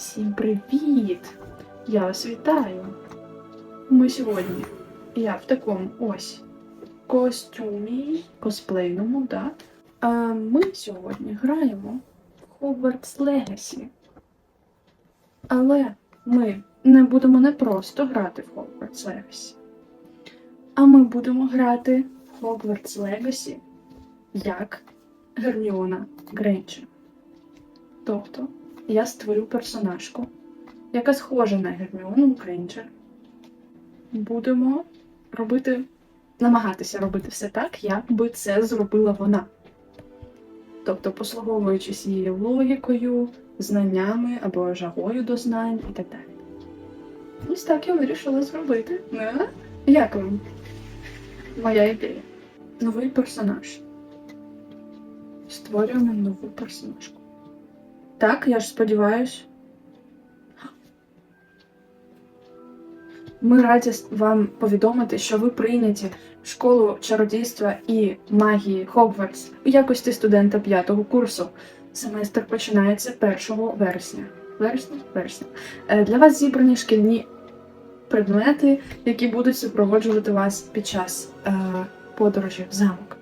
Всім привіт! Я вас вітаю. Ми сьогодні. Я в такому ось костюмі косплейному, да? А ми сьогодні граємо в Hogwarts Legacy. Але ми не будемо не просто грати в Hogwarts Legacy, а ми будемо грати в Hogwarts Legacy як Герміона Грейнджер. Тобто я створю персонажку, яка схожа на Герміону Грейнджер. Будемо робити, намагатися робити все так, як би це зробила вона. Тобто, послуговуючись її логікою, знаннями або жагою до знань і так далі. Ось так я вирішила зробити. Не? Як вам? Моя ідея. Новий персонаж. Створюємо нову персонажку. Так, я ж сподіваюсь. Ми раді вам повідомити, що ви прийняті в школу чародійства і магії Хогвартс у якості студента п'ятого курсу. Семестр починається 1 вересня. Вересня? Вересня. Е, Для вас зібрані шкільні предмети, які будуть супроводжувати вас під час е, подорожі в замок.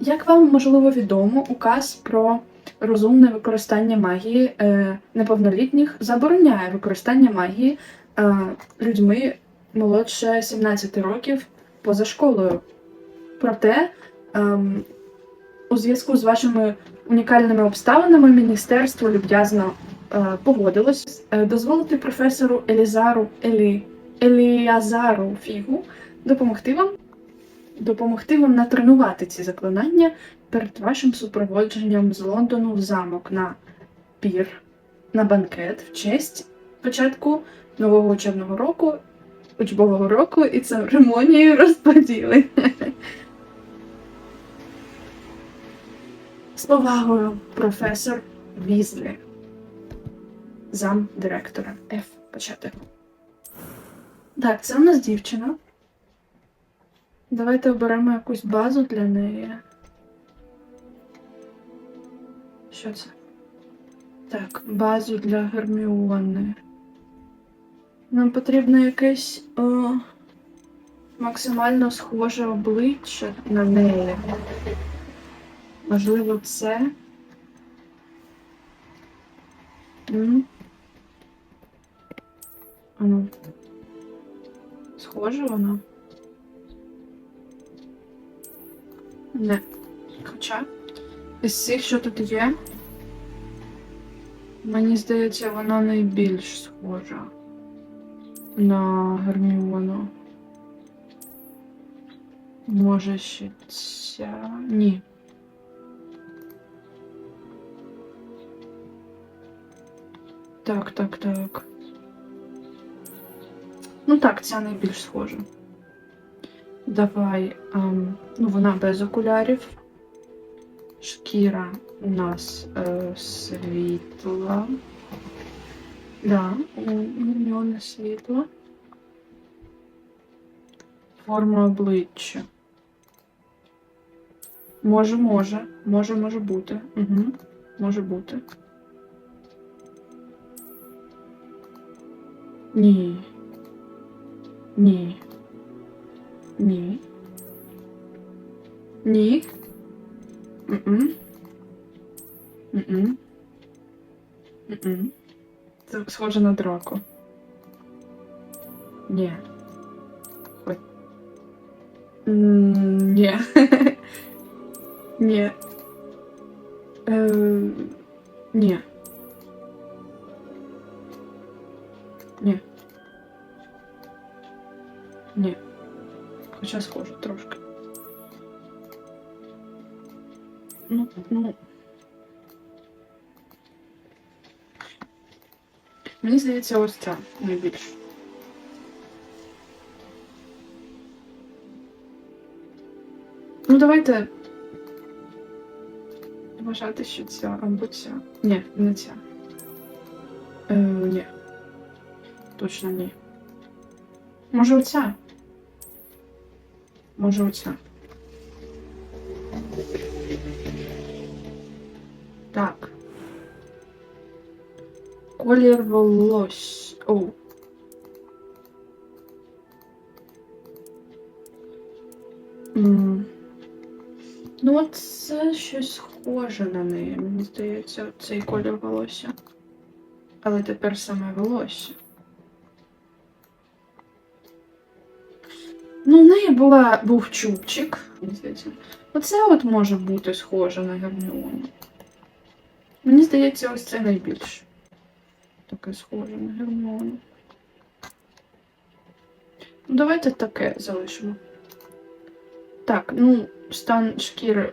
Як вам можливо відомо, указ про розумне використання магії е, неповнолітніх забороняє використання магії е, людьми молодше 17 років поза школою. Проте, ем, у зв'язку з вашими унікальними обставинами, міністерство люб'язно е, погодилось дозволити професору Елізару Елі, Еліазару Фігу допомогти вам допомогти вам натренувати ці заклинання перед вашим супроводженням з Лондону в замок на пір, на банкет в честь початку нового учебного року, учбового року і церемонії розподіли. З повагою, професор Візлі, зам директора Ф. Почати. Так, це у нас дівчина. Давайте оберемо якусь базу для неї. Що це? Так, базу для Герміони. Нам потрібно якесь о, максимально схоже обличчя на неї. Можливо, це. М? Ану. Схоже воно? Не. Хоча, із цих, що тут є, мені здається, вона найбільш схожа на Герміону. Може ще ця. Ні. Так, так, так. Ну так, ця найбільш схожа. Давай, ем, ну вона без окулярів. Шкіра у нас е, світла. Да, у Герміони світла. Форма обличчя. Може, може. Може, може бути. Угу. Може бути. Ні. Ні. Ні. Ні. Мм. Мм. Мм. Це схоже на драку. Ні. Ой. М, Ні. Ні. Е, Ні. Ні. Ні. Хоча схоже трошки. Мені здається, ось ця найбільше. Ну, давайте вважати, що ця або ця. Ні, не ця. Е, ні. Точно ні. Може оця? Може оця. Так. Колір волосся. Оу. М. Ну, це щось схоже на неї, мені здається, цей колір волосся. Але тепер саме волосся. Ну, в неї була, був чубчик. Оце от може бути схоже на Герміону. Мені здається, ось це найбільше. Таке схоже на Герміону. Ну, давайте таке залишимо. Так, ну, стан шкіри.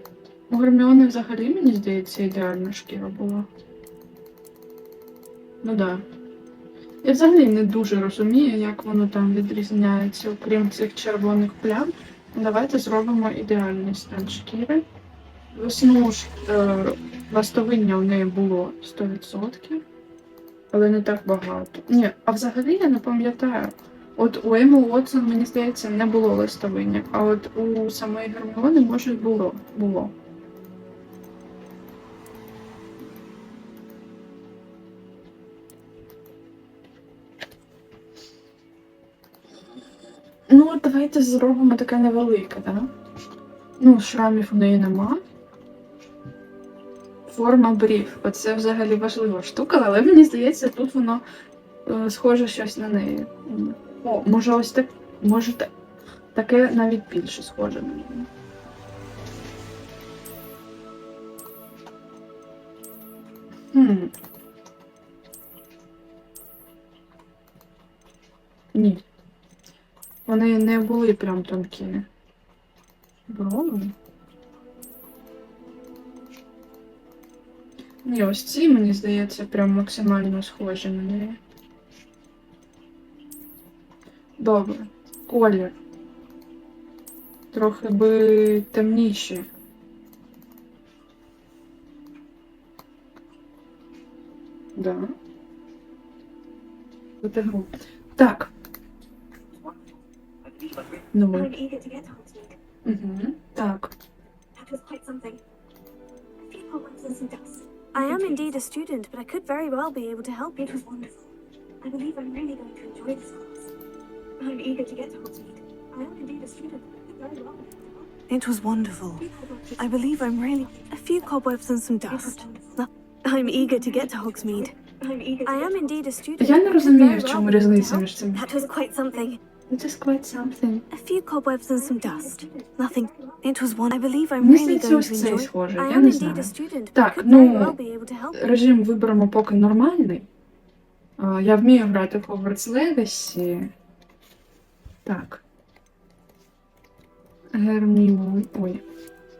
У Герміони взагалі, мені здається, ідеальна шкіра була. Ну да. Я взагалі не дуже розумію, як воно там відрізняється, окрім цих червоних плям. Давайте зробимо ідеальний стан шкіри. Весну ластовиння у неї було 100%, але не так багато. Ні, а взагалі я не пам'ятаю. От у Еми Уотсон, мені здається, не було листовиння, а от у самої Герміони, може, було. було. Ну, давайте зробимо таке невелике, да? Ну, шрамів у неї нема. Форма брів. Оце взагалі важлива штука, але мені здається, тут воно е, схоже щось на неї. О, може ось так. Може так. Таке навіть більше схоже на неї. Хм. Ні. Вони не були прям тонкі. Брови. Ні, ось ці, мені здається, прям максимально схожі на неї. Добре. Колір. Трохи би темніші. Да. Тут гру. Так. Ну. I'm eager to get to Hogsmeade. Угу. Так. That was quite something. A few poems and some dust. I am indeed a student, but I could very well be able to help It you. was wonderful. I believe I'm really going to enjoy this class. I'm eager to get to Hogsmeade. I am indeed a student. I could very well be able to help It was wonderful. you. People I believe I'm really a few cobwebs and some It was dust. wonderful. I'm eager to get to Hogsmeade. I'm eager to I get am to indeed a student. Я but не I could розумію, very в well чому be able to різниця help між цими. That was quite something. It is quite something. A few cobwebs and some dust. Nothing. It was one. I believe I'm really going to enjoy. I Я am не indeed знаю. a student, but Так, could ну, well be able to help. Режим виберемо поки нормальний. А, Я вмію грати в Hogwarts Legacy. Так. Герміон. Ой.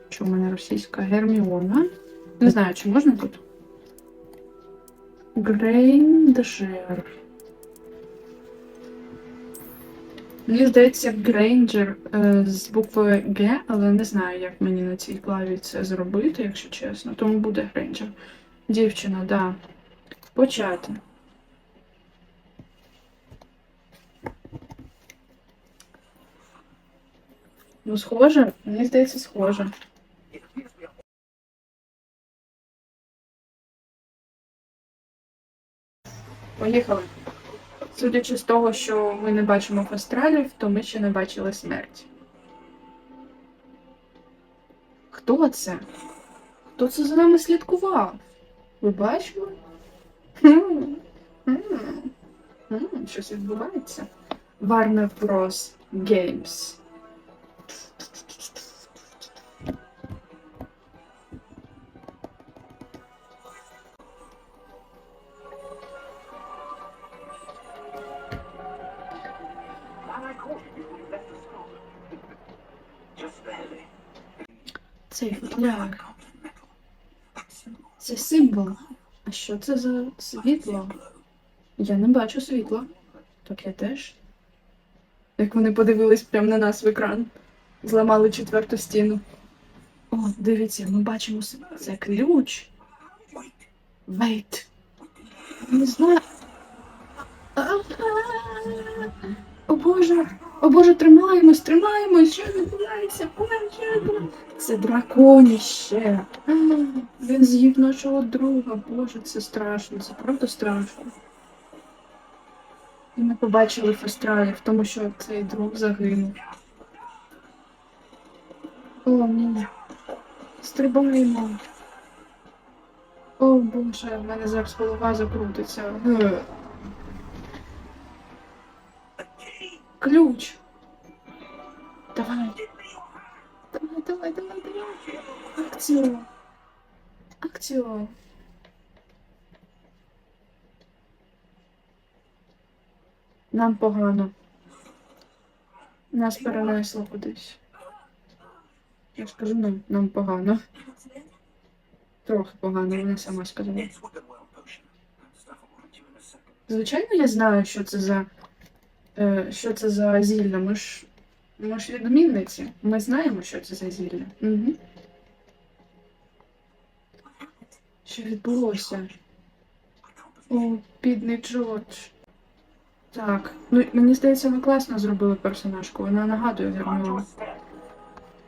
Що в мене російська? Герміона. Не знаю, чи можна тут? Грейнджер. Мені здається, Грейнджер е, з буквою Г, але не знаю, як мені на цій клаві це зробити, якщо чесно. Тому буде Грейнджер. Дівчина, да. Почати. Ну, схоже, мені здається, схоже. Поїхали. Судячи з того, що ми не бачимо фастралів, то ми ще не бачили смерть. Хто це? Хто це за нами слідкував? Ви бачили? Щось відбувається. Warner Bros. Games. Цей футляр. Це символ. А що це за світло? Я не бачу світла. Так я теж. Як вони подивились прямо на нас в екран. Зламали четверту стіну. О, дивіться, ми бачимо це ключ. Вейт. Не знаю. О Боже! О Боже, тримаємось, тримаємось! Що відбувається? Це драконіще! Він з'їв нашого друга. Боже, це страшно, це правда страшно. І ми побачили фестралів, тому що цей друг загинув. О, ні. Стрибаємо. О, Боже, в мене зараз голова закрутиться. Ключ. Давай. Давай, давай, давай, давай. Акцію. Акцію. Нам погано. Нас перенесло кудись. Я ж кажу, нам, нам погано. Трохи погано, вона сама сказала. Звичайно, я знаю, що це за. Е, що це за зілля. Ми ж. Ми ж відмінниці. Ми знаємо, що це за зілля. Угу. Що відбулося? О, бідний Джордж. Так. Ну, мені здається, ми класно зробили персонажку. Вона нагадує. Герміону.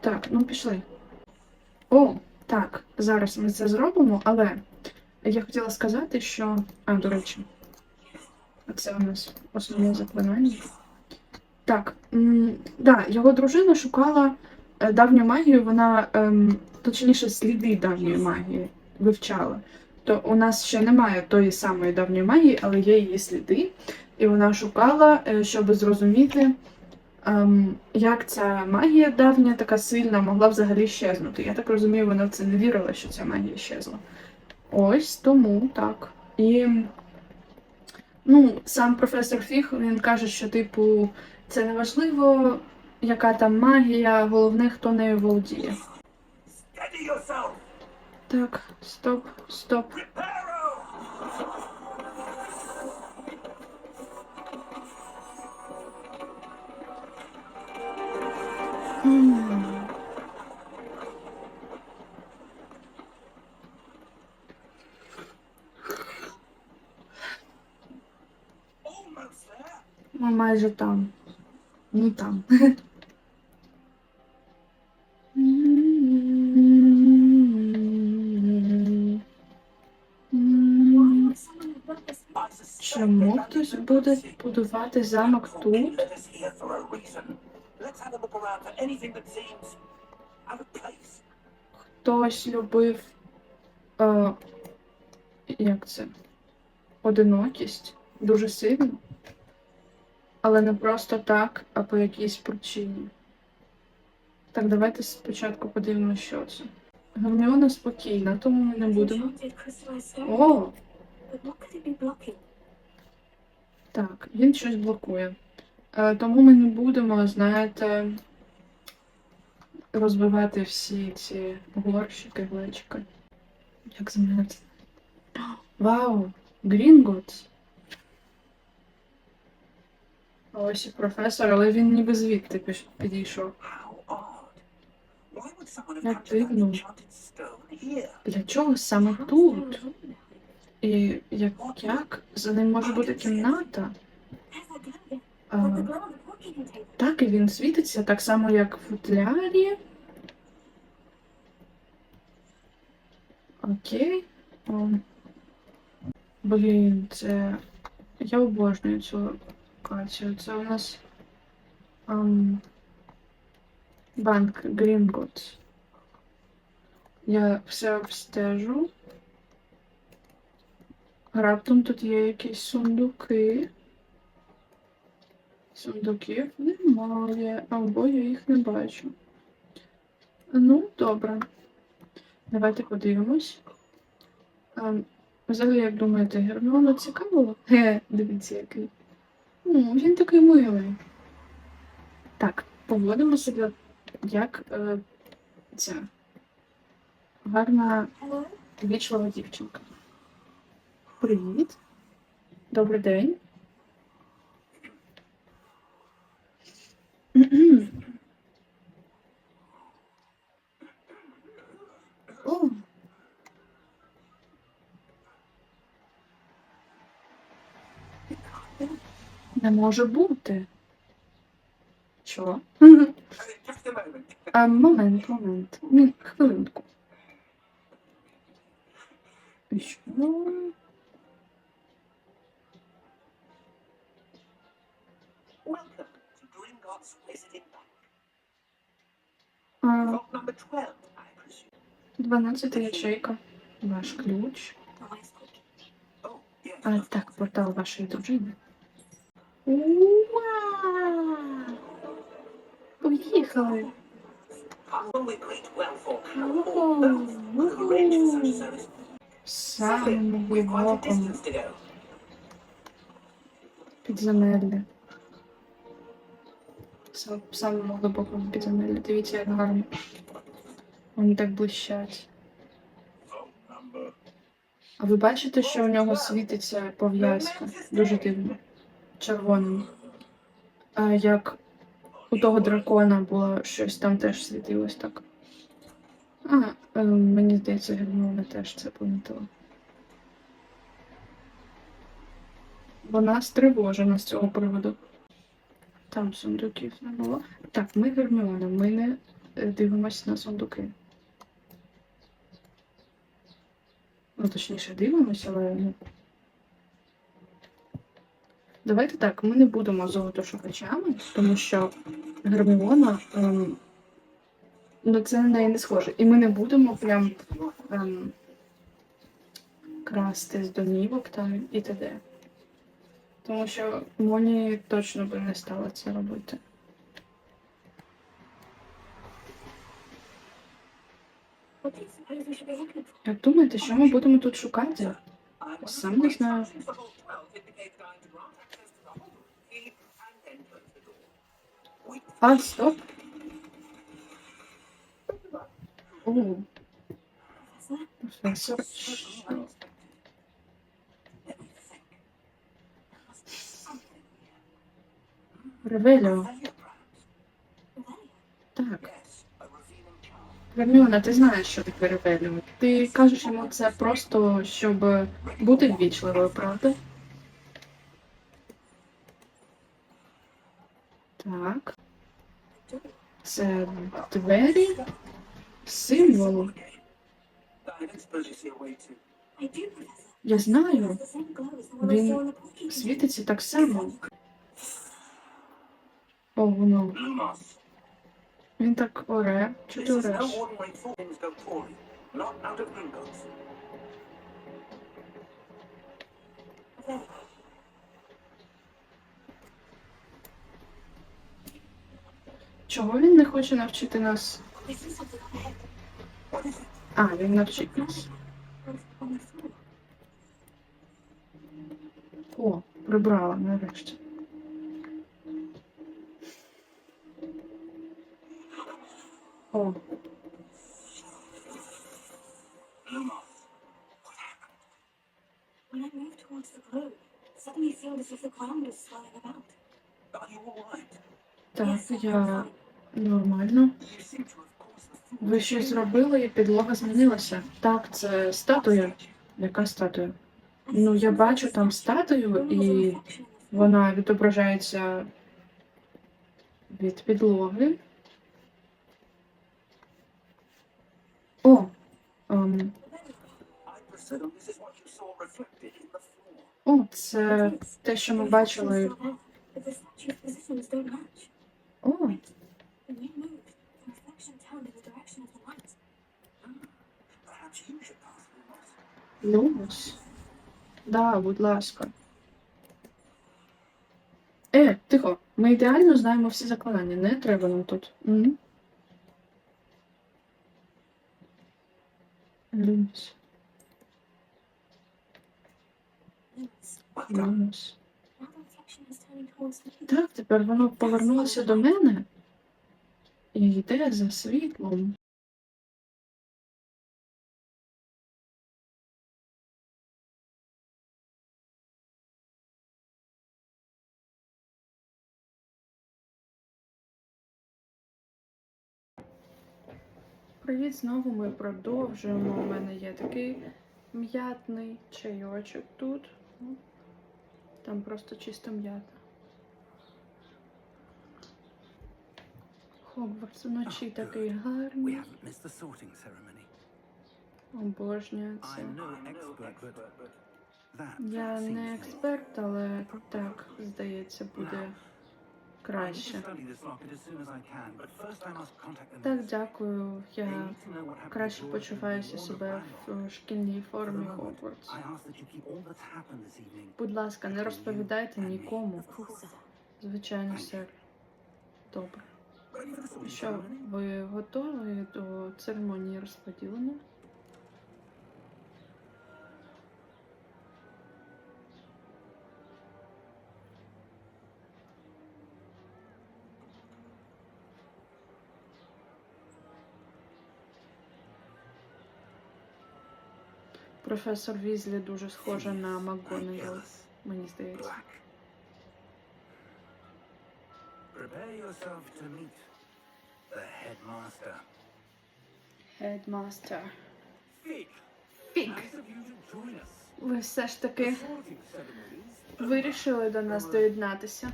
Так, ну пішли. О, так, зараз ми це зробимо, але я хотіла сказати, що. А, до речі, це у нас основне заклинання. Так, м, да, його дружина шукала е, давню магію, вона, ем, точніше, сліди давньої магії вивчала. То у нас ще немає тої самої давньої магії, але є її сліди. І вона шукала, е, щоб зрозуміти, ем, як ця магія давня, така сильна, могла взагалі щезнути. Я так розумію, вона в це не вірила, що ця магія щезла. Ось тому так. І ну, сам професор Фіг він каже, що, типу, це не важливо, яка там магія, головне, хто нею володіє. Так, стоп, стоп. Reparo. Ми майже там. Ну там. Чому хтось буде будувати замок тут? Хтось любив. Е, як це? Одинокість дуже сильно. Але не просто так, а по якійсь причині. Так, давайте спочатку подивимося, що це. Герміона спокійна, тому ми не будемо. О! Так, він щось блокує. Е, тому ми не будемо, знаєте, розбивати всі ці горщики, глечики. Як змерз. Вау! Грінготс! Ось і професор, але він ніби звідти підійшов. Як дивно. Для чого саме тут? І як, як? За ним може бути кімната? А. Так, і він світиться так само, як в футлярі. Окей. О. Блін, це. Я обожнюю цю локацію. Це у нас. ам, банк Грінготс. Я все обстежу. Раптом тут є якісь сундуки. Сундуків немає, або я їх не бачу. Ну, добре. Давайте подивимось. Ем, взагалі, як думаєте, Герміону цікаво? Ге, дивіться, який. Ну, він такий милий. Так, поводимо себе як е, ця гарна вічлива дівчинка. Привіт. Добрий день. О. Не може бути. Що? Moment. А, момент, момент. Ні, хвилинку. Що? Welcome to Gringotts Visiting Bank. А, Vault number 12, I presume. 12 ячейка. Ваш ключ. Oh. А, так, портал вашої дружини. Уа! Поїхали! A глибокому підземеллі. Сам- самому глибокому підземеллі. Дивіться, як гарно. Вони так блищать. А ви бачите, що у нього світиться пов'язка? Дуже дивно. Червоним. А як у того дракона було щось там теж світилось так. А, е, мені здається, Герміона теж це помітила. Вона стривожена з цього приводу. Там сундуків не було. Так, ми Герміона, ми не е, дивимося на сундуки. Ну, точніше, дивимося, але ну. Давайте так, ми не будемо золотошукачами, тому що Герміона ем, ну, це на неї не схоже. І ми не будемо прям ем, красти з домівок там і т.д. Тому що Моні точно би не стала це робити. Як думаєте, що ми будемо тут шукати? Сам не знаю. instructions for Vault 12 indicate that I'm to grant access to the whole key and then close the door. Wait А, стоп. О, Professor? професор. Certainly Що? unexpected. Let me think. There must be something here. Ревеліо. Revelio, perhaps? Revelio? Так. Герміона, ти знаєш, що таке ревеліо. Ти кажеш йому це просто, щоб бути ввічливою, правда? Так. Це двері. Символ. I don't suppose you see a way to. I do, Professor. Я знаю. Він. Світиться так само. О, воно. Він так оре. Чи ти ореш? Чого він не хоче навчити нас? А, він навчить нас. О, прибрала нарешті. О, When I moved towards the glow, it seemed as if the ground was swelling about. Are you all right? так, я. Нормально. Ви щось зробили і підлога змінилася. Так, це статуя. Яка статуя? Ну, я бачу там статую, і вона відображається від підлоги. О! ем, floor. о, це те, що ми бачили. О, When you moved, the reflection turned in the direction of the light. Perhaps you should pass Lumos. Да, будь ласка. Е, тихо, ми ідеально знаємо всі заклинання, не треба нам тут. Turning towards me. Так, тепер воно повернулося до мене і йде за світлом. Привіт, знову ми продовжуємо. У мене є такий м'ятний чайочок тут. Ну, Там просто чисто м'ята. Хогвартс вночі такий гарний. Обожнюю це. Я не експерт, але так, здається, буде краще. Так, дякую. Я краще почуваюся себе в е, шкільній формі Хогвартс. Будь ласка, не розповідайте нікому. Звичайно, сер. Добре. Що, ви готові до церемонії розподілення? Професор Візлі дуже схожа на МакГонагал, мені здається. Prepare yourself to meet the headmaster. Headmaster. Fig. Ви все ж таки вирішили до нас доєднатися.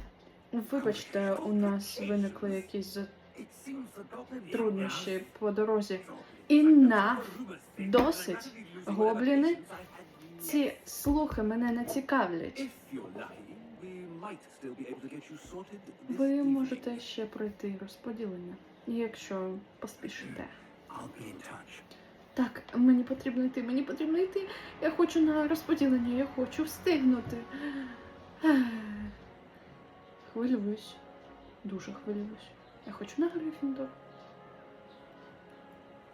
Вибачте, у нас виникли якісь труднощі по дорозі. І на досить. Гобліни, ці слухи мене не цікавлять. Ви можете ще пройти розподілення, якщо поспішите. Так, мені потрібно йти, мені потрібно йти. Я хочу на розподілення, я хочу встигнути. Хвилююсь. Дуже хвилююсь. Я хочу на Грифіндор.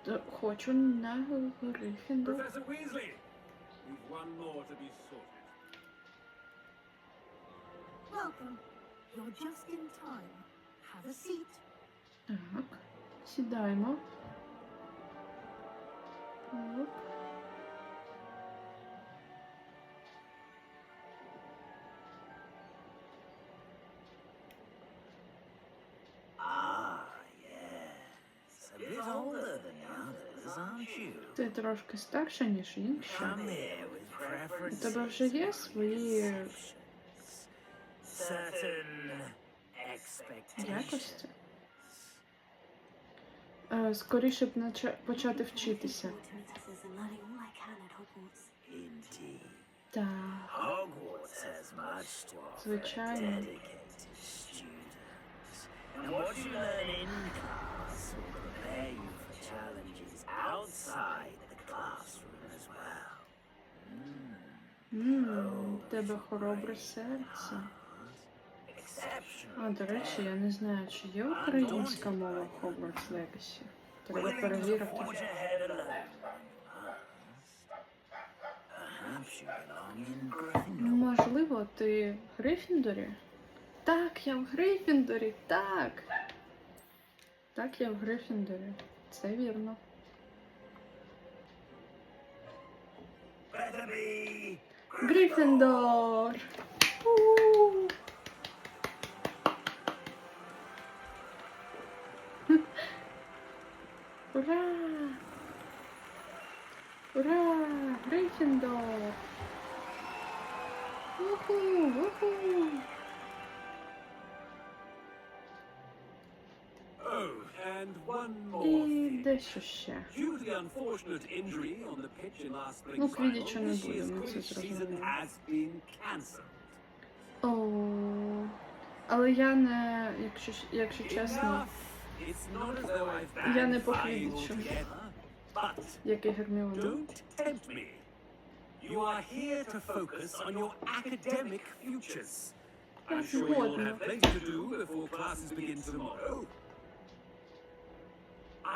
Та Хочу на Грифіндор. Professor Weasley! We've one more to be sorted. Welcome. You're just in time. Have a seat. Так, сідаємо. Оп. Ти трошки старша, ніж preference. У тебе вже є свої якості? Е, Скоріше б почати вчитися. Так. Звичайно. What you learn in class will prepare you for challenges outside the classroom as well. Ммм, у тебе хоробре серце. А, до речі, я не знаю, чи є українська мова в Hogwarts. Треба перевірити. Gryffindor. Можливо, ти в Грифіндорі? Так, я в Грифіндорі, так. Так, я в Грифіндорі. Це вірно. Better be Грифіндор! У! Ура! Ура! Грифіндор! Уху! Уху! Last spring's Ну, final, Квіддіча не this буде, year's ми це Quidditch season зрозуміли. has been cancelled. О, але я не, якщо, якщо чесно, Enough. It's not as though I've Я не banned по flying Квіддічу. altogether, but як і Герміона. don't tempt me. You are here to focus on your academic futures. I'm sure you'll згодна. have plenty to do before classes begin tomorrow.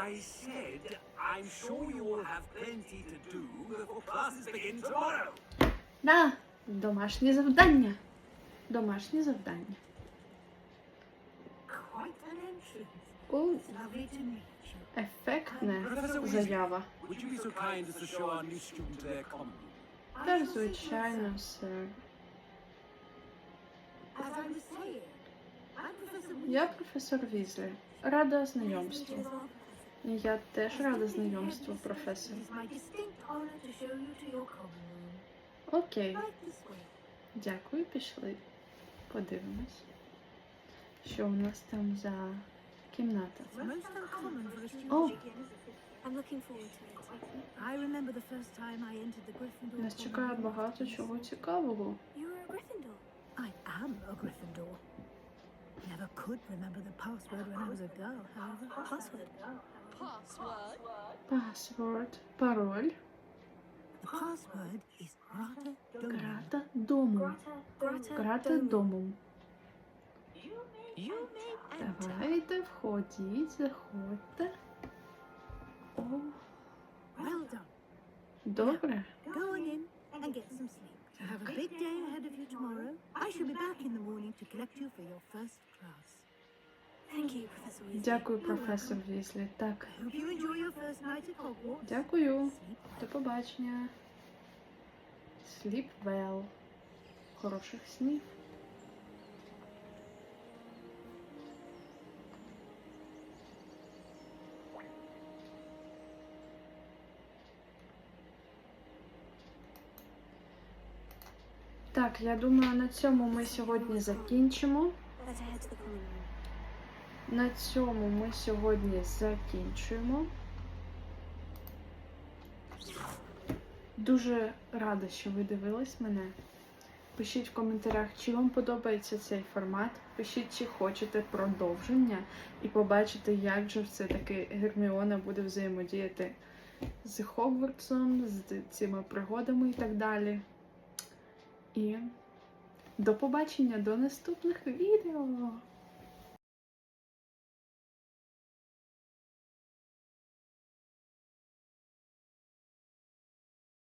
I said I'm sure you will have plenty to do before classes begin tomorrow. Na, domasznie zadanie. Domasznie zadanie. Quite an entrance. U, It's lovely to meet efektne zajawa. Would you to to Ja profesor Weasley. Rada znajomstwu. Я теж рада знайомству, професор. Окей, дякую, пішли. Подивимось. Що у нас там за кімната. Oh. Gryffindor. Нас чекає багато чого цікавого. I am a Gryffindor. Never could remember the password when I was a girl, however. Password. Password. Пароль. The password is Grata Dome. Грата домом. Grata Грата домом. Давайте, входіть, заходьте. О, Well done. добре. Go on in and get some sleep. You have a big day ahead of you tomorrow. I shall be back in the morning to collect you for your first class. Дякую, професор Візлі. Так, дякую. До побачення. Sleep well. Хороших снів. Так, я думаю, на цьому ми сьогодні закінчимо. На цьому ми сьогодні закінчуємо. Дуже рада, що ви дивились мене. Пишіть в коментарях, чи вам подобається цей формат. Пишіть, чи хочете продовження, і побачите, як же все таки Герміона буде взаємодіяти з Хогвартсом, з цими пригодами і так далі. І до побачення до наступних відео!